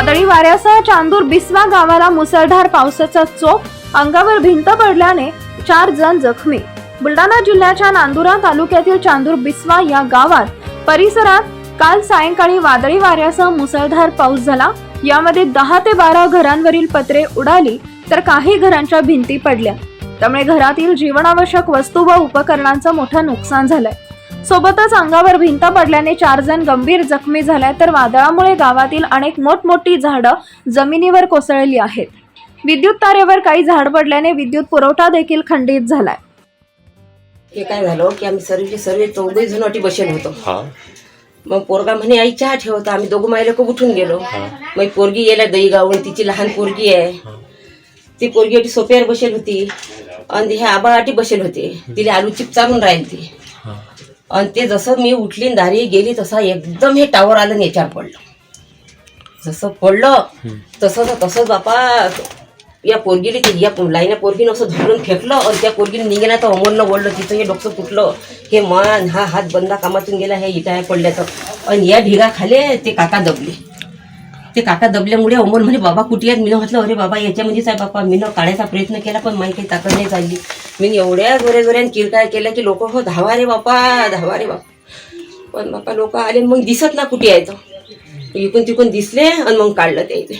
वादळी वाऱ्यासह चांदूर बिस्वा गावाला मुसळधार पावसाचा चोप अंगावर भिंत पडल्याने चार जण जखमी. बुलढाणा जिल्ह्याच्या नांदुरा तालुक्यातील चांदूर बिस्वा या गावात परिसरात काल सायंकाळी वादळी वाऱ्यासह मुसळधार पाऊस झाला. यामध्ये दहा ते बारा घरांवरील पत्रे उडाली तर काही घरांच्या भिंती पडल्या. त्यामुळे घरातील जीवनावश्यक वस्तू व उपकरणांचं मोठं नुकसान झालंय. सोबतच अंगावर भिंत पडल्याने चार जण गंभीर जखमी झाले तर वादळामुळे गावातील अनेक मोठमोठी झाडं जमिनीवर कोसळली आहेत. विद्युत तारेवर काही झाड पडल्याने विद्युत पुरवठा देखील खंडित झालाय. हे काय झालं की आम्ही सर्व सर्व चौघही जण अटी बसेल होतो. हा. मग पोरगा म्हणे आई चहा ठेवता आम्ही दोघं माय लोक उठून गेलो. मग पोरगी गेल्या दही गावून तिची लहान पोरगी आहे. ती पोरगी अटी सोप्यावर बसेल होती. आणि हे आबा अटी बसेल होते. तिला आलू चिप चालून राहील ती हा. आणि ते जसं मी उठली दारी गेली तसा एकदम हे टावर आलं आणि याच्यावर पडलं. जसं पडलं तसं तसंच बापा या पोरगीने ते या लाईना पोरगीनं असं धरून फेकलं आणि त्या पोरगीने निघेला तर अमोलनं ओढलं तिचं हे डोकं फुटलं. हे मान हा हात बंदा कामातून गेला हे इटा पडल्याचं आणि या ढिगाखाले ते काका दबले. ते काका दबल्यामुळे अमोल म्हणे बाबा कुठे आहेत? मी म्हटलं अरे बाबा याच्यामध्येच आहे बाबा मी काढायचा प्रयत्न केला पण माही काही ताकद नाही चालली मी एवढ्या जोऱ्या जोऱ्याने किरकाळ केल्या की लोक हो धावा रे बापा धावा रे बापा. पण बापा लोक आले मग दिसत ना कुठे तर इकून तिकून दिसले आणि मग काढलं ते इथे.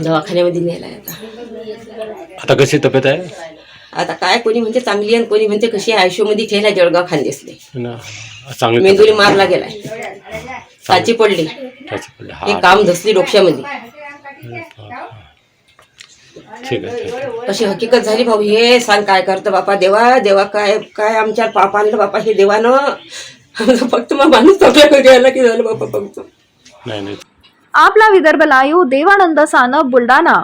दवाखान्यामध्ये नेलाय आता. आता कशी तब्येत आहे? आता काय कोणी म्हणते चांगली आणि कोणी म्हणते कशी आहे? आयुष्यमध्ये ठेवल्या जळगाव खानदेसले ना चांगली मेंदुली मारला गेलाय. साची पडली. त्याची. हे. हा काम धसली डोक्यामध्ये. ठीक आहे अशी हकीकत झाली भाऊ. हे सांग काय करतं बापा देवा देवा काय काय आमच्या पाप आणलं बापा हे देवानं? फक्त मग माणूस आपल्याला की झालं बापा फक्त. नाही नाही. आपला विदर्भ लाईव्ह देवानंद सानप बुलढाणा.